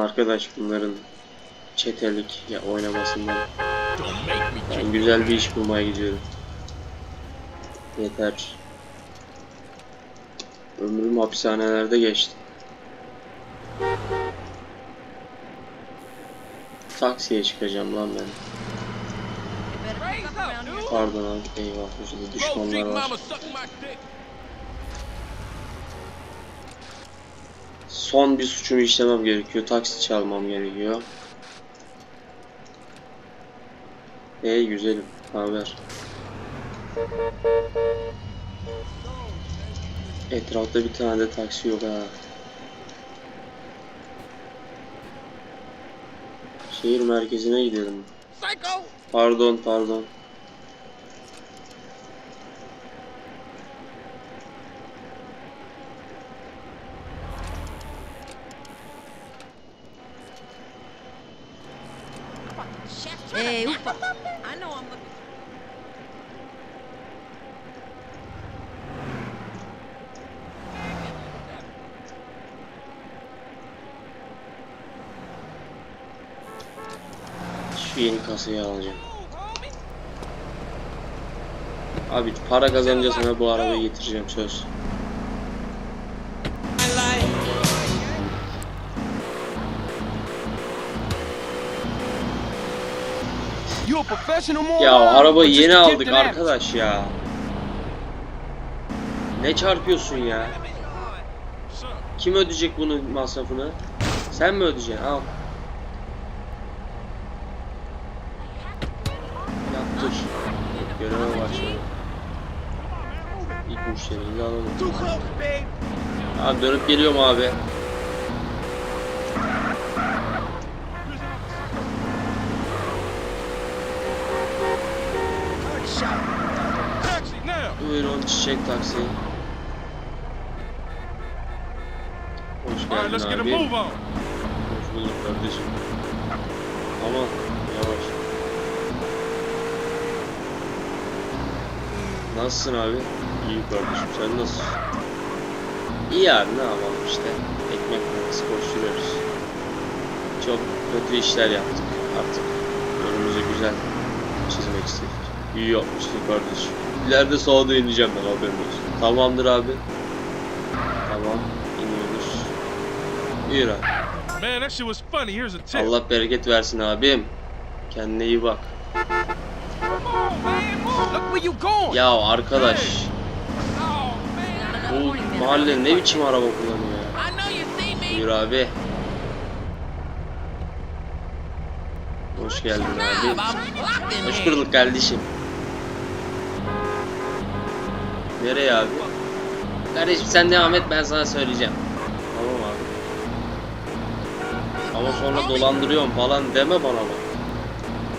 Arkadaş bunların çetelik ya oynamasından. Ben güzel bir iş bulmaya gidiyorum. Yeter. Ömrüm hapishanelerde geçti. Taksiye çıkacağım lan ben. Pardon abi eyvah düşmanlar var. Son bir suçumu işlemem gerekiyor. Taksi çalmam gerekiyor. Ey güzelim. Haber. Etrafta bir tane de taksi yok ha. Şehir merkezine gidelim. Pardon pardon. Hey, upa. I know I'm looking. Şu yeni kasayı alacağım. Abi para kazanınca sana bu arabayı getireceğim söz. Ya just yeni aldık arkadaş ya. Ne çarpıyorsun ya? Kim ödeyecek bunun masrafını? Sen mi ödeyeceksin? Al. Yaptır. Göreve başladı. İlk müşteriyi alalım. Abi dönüp geliyorum abi. Buyurun çiçek taksi. Hoş right, geldin get a abi. move on. Hoş bulduk kardeşim. Aman yavaş. Nasılsın abi? İyi kardeşim sen nasılsın? İyi abi ne yapalım işte. Ekmek parası koşturuyoruz. Çok kötü işler yaptık artık. Önümüzü güzel çizmek istedik. İyi yapmışsın kardeşim. İleride sağda ineceğim ben haberin olsun. Tamamdır abi. Tamam iniyoruz. Abi. Man, that shit was funny. Here's a tip. Allah bereket versin abim. Kendine iyi bak. Ya arkadaş. Oh. Bu mahalle ne biçim araba kullanıyor ya? Buyur abi. Hoş geldin abi. Hoş bulduk kardeşim. Nereye abi? Kardeşim sen devam et ben sana söyleyeceğim. Tamam abi. Ama sonra dolandırıyorum falan deme bana bak.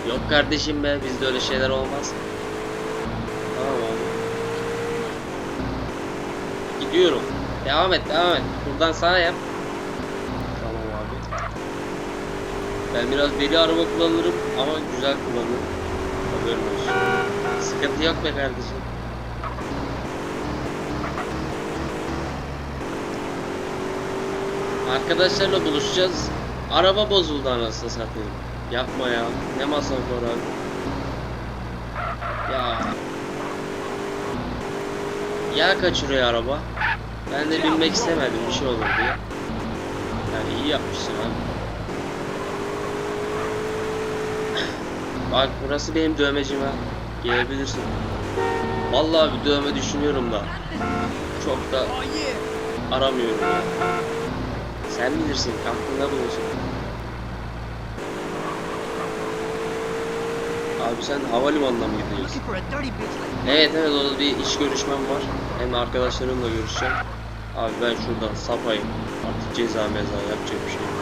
Yok kardeşim be bizde öyle şeyler olmaz. Tamam abi. Gidiyorum. Devam et devam et. Buradan sağa yap. Tamam abi. Ben biraz deli araba kullanırım ama güzel kullanırım. Haberin olsun. Sıkıntı yok be kardeşim. Arkadaşlarla buluşacağız. Araba bozuldu anasını satayım. Yapma ya. Ne masraf var abi. Ya. Yağ kaçırıyor araba. Ben de binmek istemedim bir şey olur diye. Yani iyi yapmışsın abi. Bak burası benim dövmecim ha. Gelebilirsin. Vallahi bir dövme düşünüyorum da. Çok da aramıyorum ya. Sen bilirsin, aklında bulunsun. Abi sen havalimanına mı gidiyorsun? Evet evet orada bir iş görüşmem var. Hem arkadaşlarımla görüşeceğim. Abi ben şuradan sapayım. Artık ceza meza yapacak bir şey yok.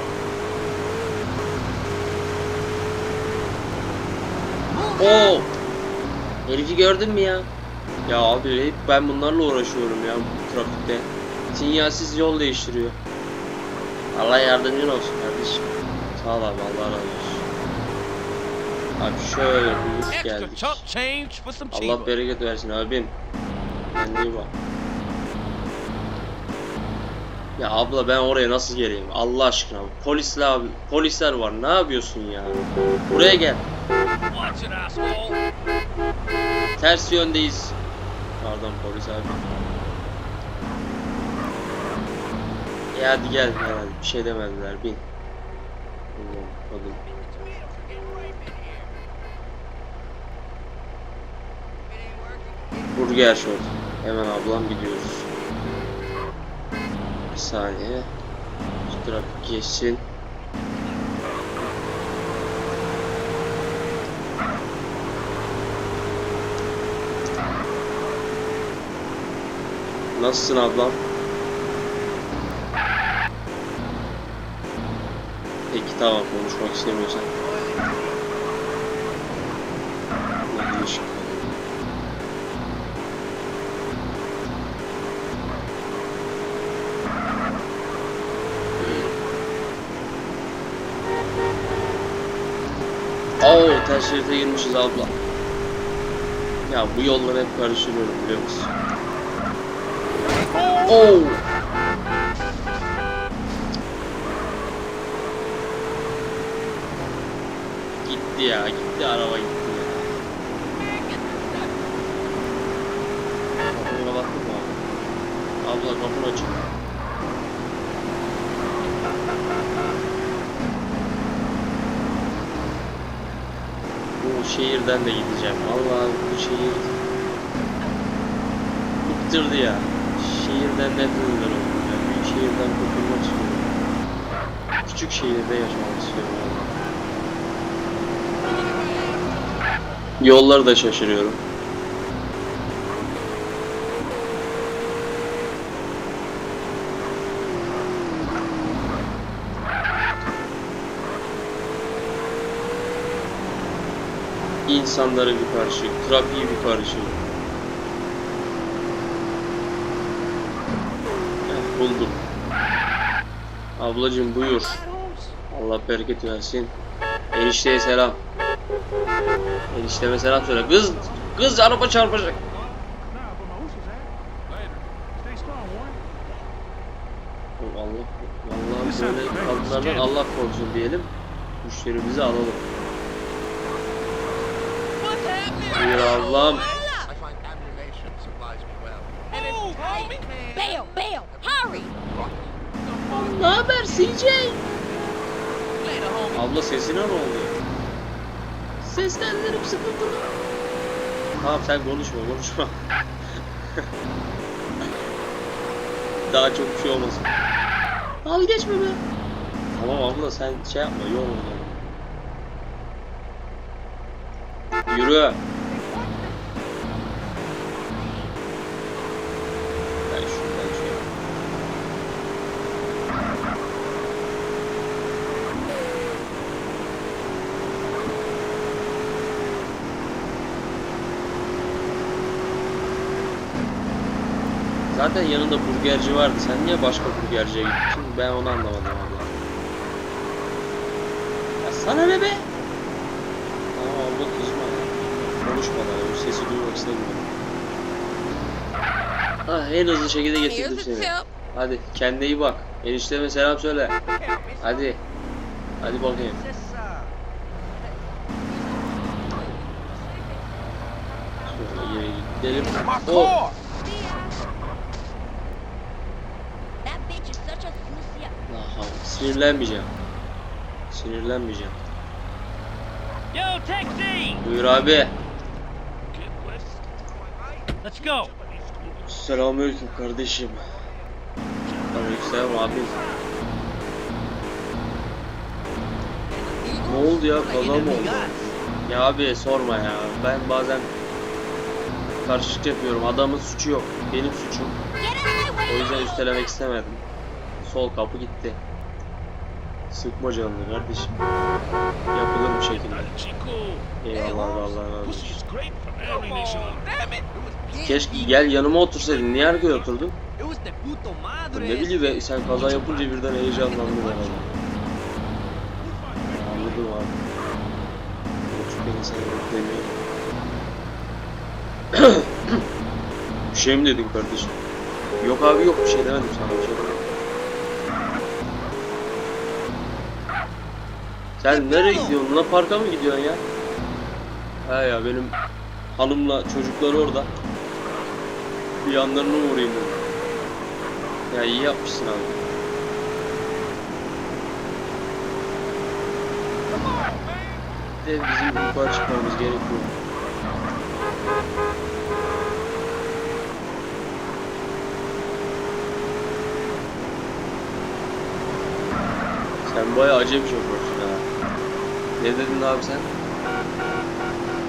Oo! Herifi gördün mü ya? Ya abi ben bunlarla uğraşıyorum ya bu trafikte. Sinyalsiz yol değiştiriyor. Allah yardımcın olsun kardeşim. Sağ ol abi Allah razı olsun. Abi şöyle buyur Extra geldik. Allah bereket versin abim. Kendine iyi bak. Ya abla ben oraya nasıl geleyim? Allah aşkına. Polisler abi, polisler var. Ne yapıyorsun ya? Buraya gel. Ters yöndeyiz. Pardon polis abi. E hadi gel herhalde. Bir şey demediler. Bin. Allah'ım, kadın. Burger Shot. Hemen ablam gidiyoruz. Bir saniye. Şu trafik geçsin. Nasılsın ablam? Tamam konuşmak istemiyorsan. Değişik. Oo ters şeride girmişiz abla. Ya bu yolları hep karıştırıyorum biliyor musun? Oo. Gitti ya, gitti araba gitti ya. Kapını kapattık mı? Abla kapını açık. Bu şehirden de gideceğim. Vallahi bu şehir bıktırdı ya. Şehirden nefret. Yani büyük şehirden kurtulmak istiyorum. Küçük şehirde yaşamak istiyorum. vallahi. Yolları da şaşırıyorum. İnsanları bir karışık, trafiği bir karışık. Heh, buldum. Ablacım buyur. Allah bereket versin. Enişteye selam. Enişteme selam söyle. Kız, kız araba çarpacak. Allah, vallahi böyle kadınlardan Allah korusun diyelim. Müşterimizi alalım. Buyur ablam. I find ammunition supplies me well. Move, homie. Bail, bail, hurry! Ne haber CJ? Later, homie. Abla sesine ne oldu? Seslendirim sıkıntılı. Tamam sen konuşma konuşma. Daha çok bir şey olmasın. Al geçme be. Tamam abla sen şey yapma beni. Yürü. Ben şuradan şey yapayım. Zaten yanında burgerci vardı. Sen niye başka burgerciye gittin? Ben onu anlamadım abla. Ya sana ne be? Tamam abla kızma ya. Konuşma da. O sesi duymak istemiyorum. Ah, en hızlı şekilde getirdim seni. Hadi kendine iyi bak. Enişteme selam söyle. Hadi. Hadi bakayım. Şöyle gidelim. Oh. Sinirlenmeyeceğim. Sinirlenmeyeceğim. Yo, taxi! Buyur abi. Let's go. Selamünaleyküm kardeşim. Aleykümselam abi. Ne oldu ya? Kaza mı oldu? Ya abi sorma ya. Ben bazen karışık yapıyorum. Adamın suçu yok. Benim suçum. O yüzden üstelemek istemedim. Sol kapı gitti. Sıkma canını kardeşim. Yapılır bir şekilde. Eyvallah. Damn it. Keşke gel yanıma otursaydın. Niye arkaya oturdun? Ne bileyim sen kaza yapınca birden heyecanlandın herhalde. Anladım abi. Çünkü insan beklemiyor. bir şey mi dedin kardeşim? Yok abi yok bir şey demedim sana bir şey demedim. Sen nereye gidiyorsun? Luna Park'a mı gidiyorsun ya? He ya benim hanımla çocuklar orada. Bir yanlarına uğrayayım dedim. Ya iyi yapmışsın abi. De bizim yukarı çıkmamız gerekiyor. Sen bayağı acemi şoförsün. Ne dedin abi sen?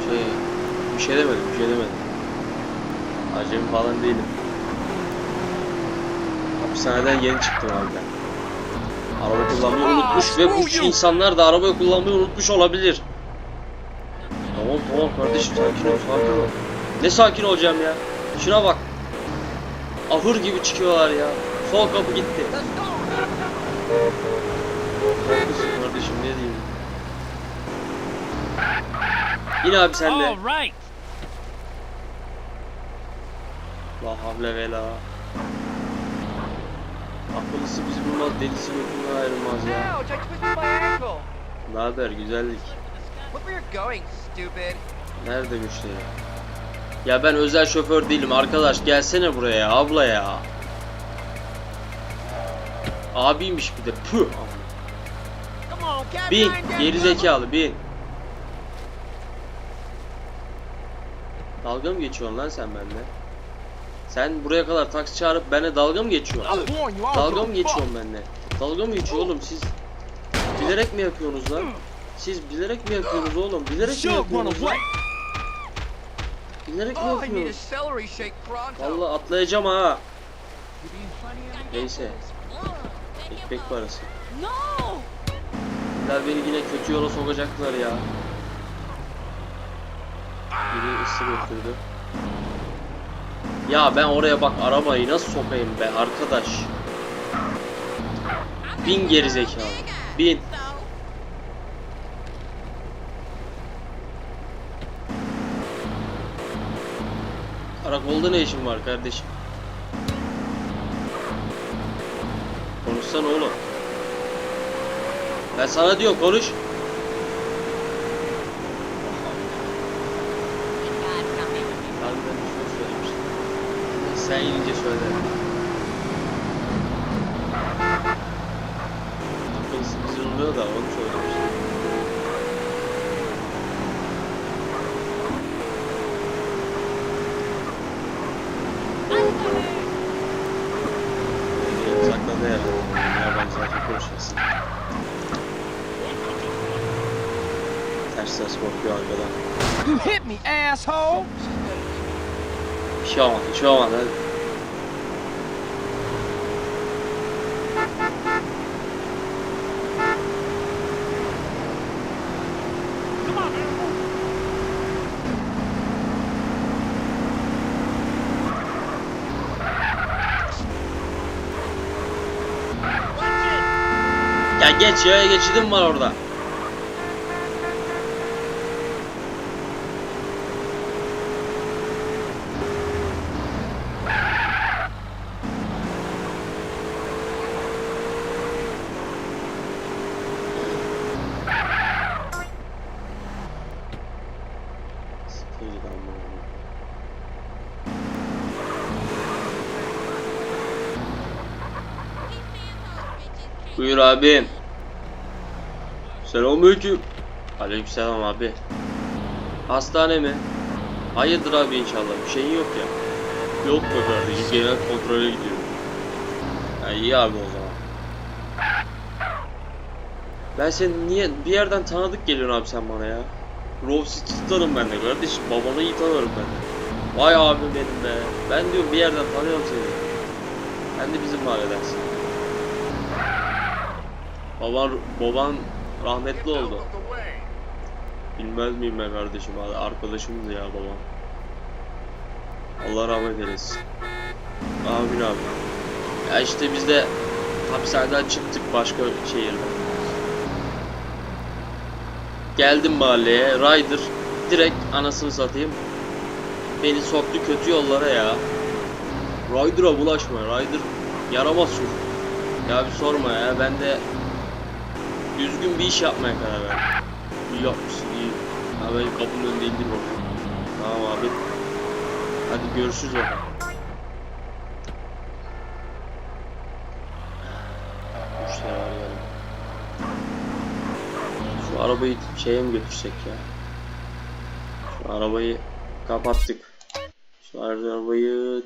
Şey, bir şey demedim, bir şey demedim. Acemi falan değilim. Hapishaneden yeni çıktım abi ben. Araba kullanmayı unutmuş ve bu insanlar da araba kullanmayı unutmuş olabilir. Tamam tamam kardeşim sakin ol sakin ol. Ne sakin olacağım ya? Şuna bak. Ahır gibi çıkıyorlar ya. Sol kapı gitti. Yine abi sen de. La havle ve la. Akıllısı bizi bulmaz, delisi götünden ayrılmaz ya. Ouch, I twisted my ankle. Ne haber güzellik? Look where you're going, stupid. Nerede müşteri? Ya ben özel şoför değilim arkadaş gelsene buraya abla ya. Abiymiş bir de püh. Come on, get Bin geri zekalı bin. Dalga mı geçiyorsun lan sen benimle? Sen buraya kadar taksi çağırıp benimle dalga mı geçiyorsun? Dalga mı geçiyorsun benimle? Dalga mı geçiyor oğlum siz? Bilerek mi yapıyorsunuz lan? Siz bilerek mi yapıyorsunuz oğlum? Bilerek mi yapıyorsunuz lan? Bilerek mi Oh, yapıyorsunuz? Vallahi atlayacağım ha. Neyse. Ekmek parası. No! Bunlar beni yine kötü yola sokacaklar ya. Biri ısı götürdü. Ya ben oraya bak arabayı nasıl sokayım be arkadaş. Bin geri zekalı. Bin. Karakolda ne işin var kardeşim? Konuşsana oğlum. Ben sana diyorum konuş. Ben de bir şey söylemiştim. Sen inince söyle. Akıllısı bizi oluyor da onu söylemiştim. Sakladı herhalde. Yabancı zaten konuşmasın. Ters ters bakıyor arkadan. You hit me, asshole. Hadi. Ya geç ya geçidim var orada. Siktir git amına koyayım. Buyur abim. Selamünaleyküm. Aleykümselam abi. Hastane mi? Hayırdır abi inşallah. Bir şeyin yok ya. Yok be kardeşim. Genel kontrole gidiyorum. Ha, iyi abi o zaman. Ben seni niye bir yerden tanıdık geliyorsun abi sen bana ya. Rove City'danım ben de kardeşim. Babanı iyi tanırım ben de. Vay abim benim be. Ben diyorum bir yerden tanıyorum seni. Sen de bizim mahalledensin. Baban, baban rahmetli oldu. Bilmez miyim ben kardeşim? Arkadaşımdı ya babam. Allah rahmet eylesin. Amin abi. Ya işte biz de hapishaneden çıktık başka şehirden. Geldim mahalleye. Ryder direkt anasını satayım. Beni soktu kötü yollara ya. Ryder'a bulaşma. Ryder yaramaz çocuk. Ya bir sorma ya. Ben de düzgün bir iş yapmaya karar verdim. İyi yapmışsın iyi. Abi benim kapının önünde indir bakalım. Tamam abi. Hadi görüşürüz bakalım. Yani. Şu arabayı şeye mi götürsek ya? Şu arabayı kapattık. Şu arabayı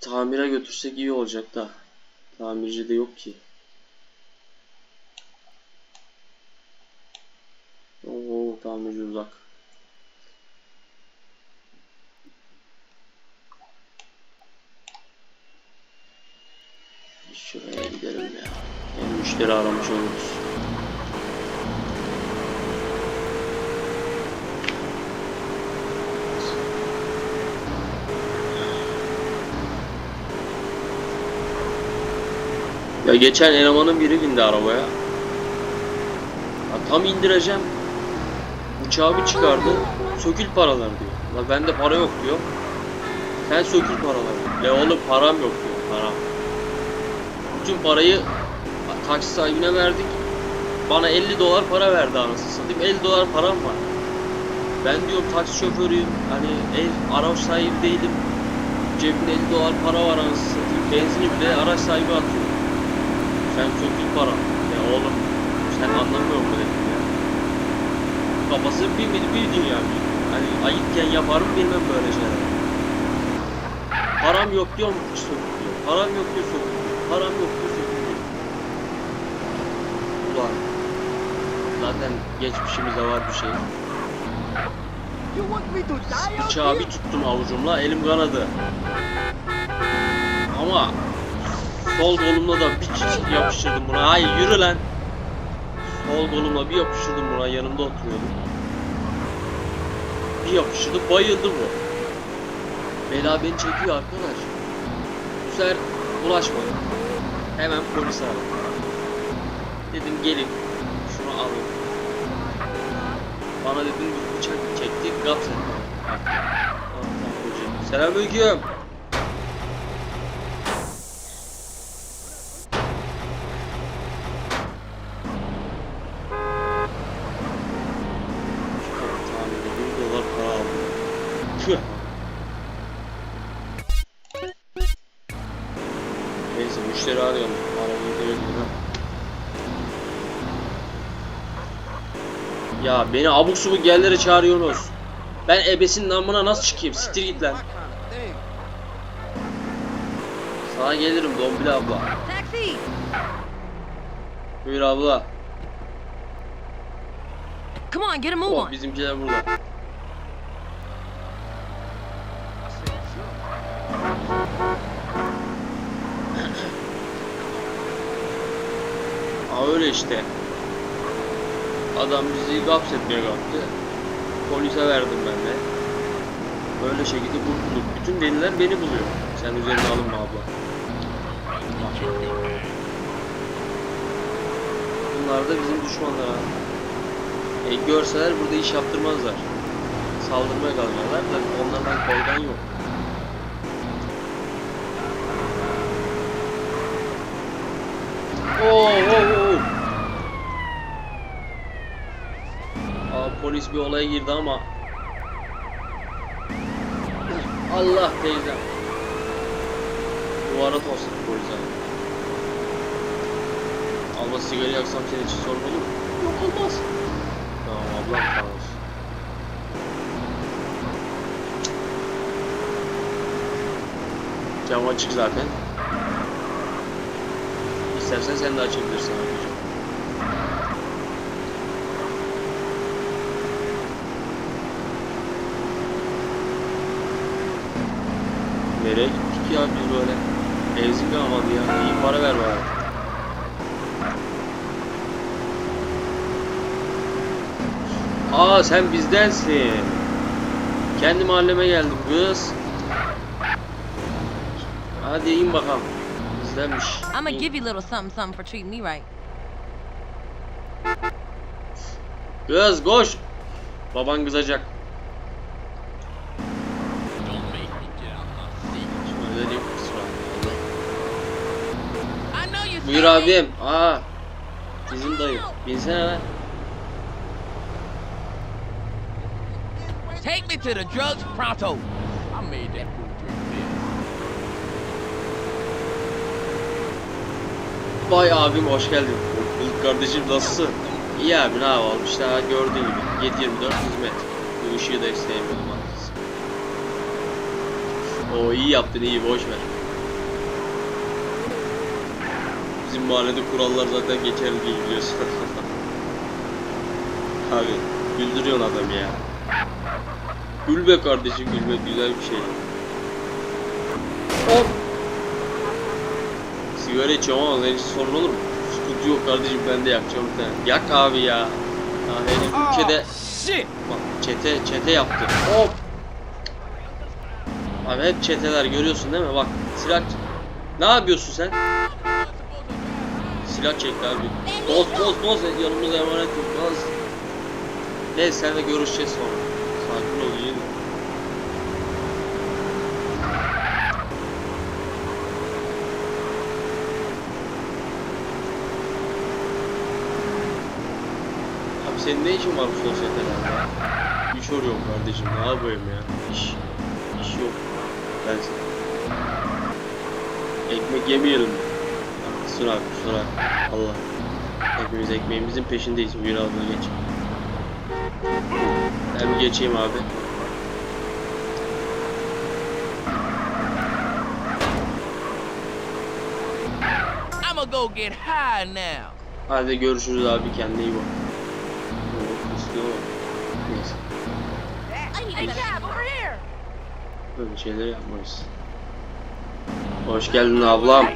tamire götürsek iyi olacak da. Tamirci de yok ki. Oo tamirci uzak. Şuraya gidelim ya. Hem müşteri aramış oluruz. Ya geçen elemanın biri bindi arabaya. Ya tam indireceğim. Uçağı bir çıkardı. Sökül paralar diyor. La bende para yok diyor. Sen sökül paraları. Le oğlum param yok diyor. Param. Bütün parayı taksi sahibine verdik. Bana 50 dolar para verdi anasını satayım. 50 dolar param var. Ben diyorum taksi şoförüyüm. Hani ev araç sahibi değilim. Cebimde 50 dolar para var anasını satayım. Benzini bile araç sahibi atıyor. Sen sökül para. Ya oğlum sen anlamıyor musun. Kafası bir, bir, bir dünya. Hani ayıpken yaparım bilmem böyle şeyler. Param yok diyorum sökül diyor. Param yok diyor sökül diyor. Param yok diyor sökül diyor. Ulan. Zaten geçmişimizde var bir şey. Bıçağı bir tuttum avucumla elim kanadı. Ama sol kolumla da bir çiçek yapıştırdım buna. Hayır yürü lan. Sol kolumla bir yapıştırdım buna yanımda oturuyordum. Bir yapıştırdım bayıldı bu. Bela beni çekiyor arkadaş. Bu sefer bulaşmadı. Hemen polis aradım. Dedim gelin şunu alın. Bana dedim bıçak çekti gaps etti. Selamünaleyküm. Beni abuk subuk yerlere çağırıyorsunuz. Ben ebesin namına nasıl çıkayım? Siktir git lan. Sana gelirim Dombili abla. Buyur abla. Come on, get a move Oh on. bizimkiler burada. Aa öyle işte. Adam bizi hapsetmeye kalktı. Polise verdim ben de. Böyle şekilde kurtulduk. Bütün deliler beni buluyor. Sen üzerine alınma abla. Bunlar da bizim düşmanlar ha. E, görseler burada iş yaptırmazlar. Saldırmaya kalkarlar da onlardan korkan yok. Oo, oo, oo. Aa, polis bir olaya girdi ama Allah teyzem. Duvara tosladı polis abi. Abla sigara yaksam senin için sorun olur mu? Yok olmaz. Tamam ablam olsun. Cam açık zaten. İstersen sen de açabilirsin Nereye gittik ya biz böyle? Benzin kalmadı ya. İyi para ver bari. Aa sen bizdensin. Kendi mahalleme geldim kız. Hadi in bakalım. Bizdenmiş. I'ma İn. give you little something something for treating me right. Kız koş. Baban kızacak. Don't make me get out my seat. Şöyle diyeyim kusura. bakma. I know you Buyur abim. Aa. Bizim Binsene lan. Take me to the drugs pronto. I made that. Vay abim hoş geldin. Bulduk kardeşim nasılsın? İyi abi ne yapalım işte gördüğün gibi 7-24 hizmet. Bu ışığı da artık. O iyi yaptın iyi boş ver. Bizim mahallede kurallar zaten geçerli değil biliyorsun. abi güldürüyorsun adam ya. Gül be kardeşim gülmek güzel bir şey. Hop. Sigara içiyorum ama için sorun olur mu? Sıkıntı yok kardeşim ben de yakacağım bir tane. Yak abi ya. Ya hele ülkede bak çete çete yaptı. Hop. Abi hep çeteler görüyorsun değil mi? Bak silah Ne yapıyorsun sen? Silah çekti abi. Boz boz boz yanımıza emanet et. Boz. Neyse seninle görüşeceğiz sonra. Sakin ol iyi. Abi senin ne işin var bu sosyetelerde? İş arıyorum kardeşim ne yapayım ya? İş, iş yok. Ben Ekmek yemeyelim. Kusura kusura. Allah. Hepimiz ekmeğimizin peşindeyiz. Buyur abla geç. Ben bir geçeyim abi. I'ma go get high now. Hadi görüşürüz abi kendine iyi bak. Neyse. Böyle şeyler yapmayız. Hoş geldin ablam.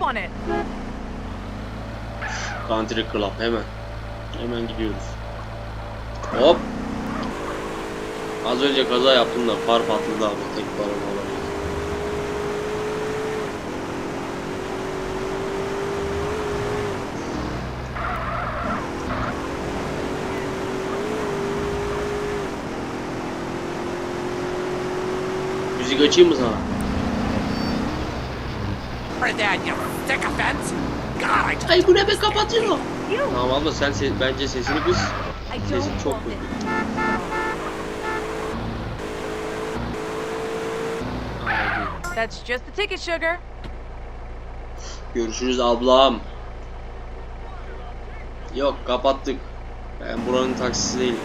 Country Club hemen. Hemen gidiyoruz. Hop. Az önce kaza yaptım da far patladı abi tek balon olabilir. Müzik açayım mı sana? Ay bu ne be kapatıyor. Tamam abla sen se- bence sesini kıs. I Sesin çok kötü. That's just the ticket, sugar. Görüşürüz ablam. Yok kapattık. Ben buranın taksisi değilim.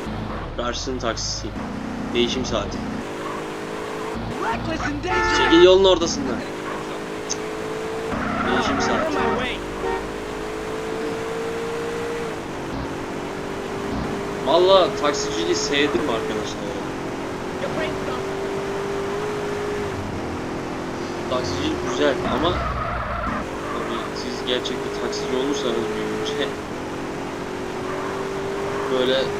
Karşısının taksisiyim. Değişim saati. Çekil yolun ortasından. Değişim saati. My way. Valla taksiciliği sevdim arkadaşlar. Taksicilik güzel ama tabii siz gerçekten taksici olursanız büyüyünce böyle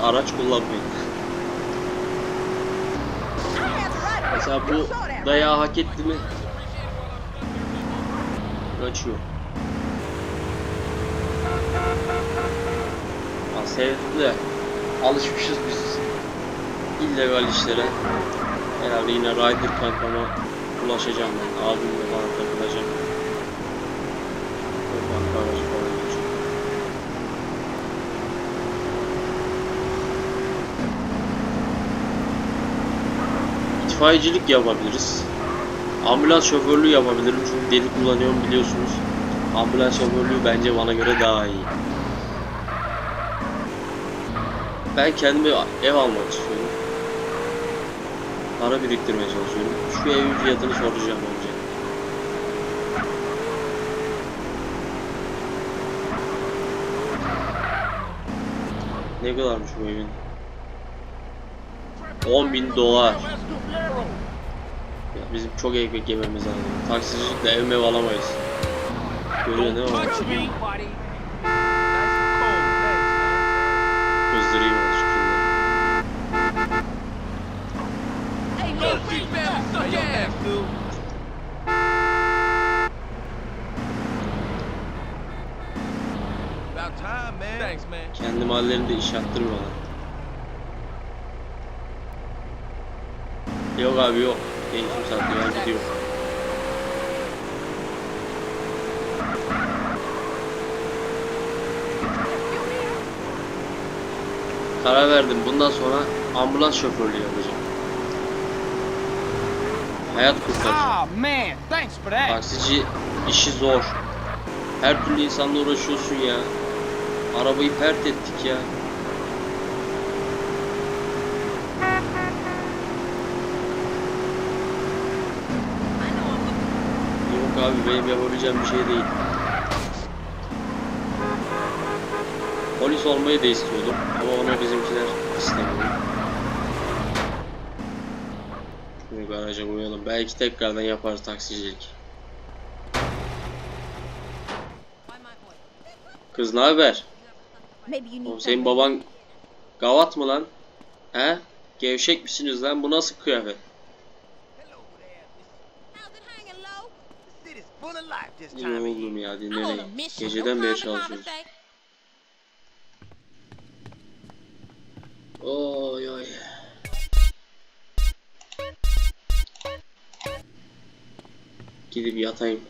araç kullanmayın. Mesela bu dayağı hak etti mi? Kaçıyor. Ya sevdim de alışmışız biz illegal işlere. Herhalde yine Rider kankama ulaşacağım ben. Abimle falan takılacağım. O banka aracı falan geçiyor. İtfaiyecilik yapabiliriz. Ambulans şoförlüğü yapabilirim çünkü deli kullanıyorum biliyorsunuz. Ambulans şoförlüğü bence bana göre daha iyi. Ben kendime ev almak istiyorum. Para biriktirmeye çalışıyorum. Şu evin fiyatını soracağım önce. Ne kadarmış bu evin? 10 bin dolar. Ya bizim çok ekmek yememiz lazım. Taksicilikle ev mev alamayız. Görüyor ne var? Kendi mahallelerinde iş yaptırmıyorlar. Yok abi yok. Değişim satıyor ben gidiyor. Karar verdim. Bundan sonra ambulans şoförlüğü yapacağım. Hayat kurtaracağım. Ah. Taksici işi zor. Her türlü insanla uğraşıyorsun ya. Arabayı pert ettik ya. Yok abi benim yapabileceğim bir şey değil. Polis olmayı da istiyordum ama ona bizimkiler istemiyor. Şunu garaja koyalım. Belki tekrardan yaparız taksicilik. Kız ne haber? Maybe you need Oğlum senin baban gavat mı lan? He? Gevşek misiniz lan? Bu nasıl kıyafet? How's it hanging low? The city's full of life this İyi time of year. oldum ya I'm on a dinlemeyin. mission. Geceden beri to çalışıyoruz. conversate. Oy oy. Gidip yatayım.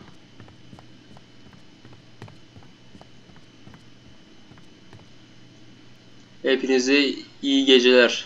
Hepinize iyi geceler.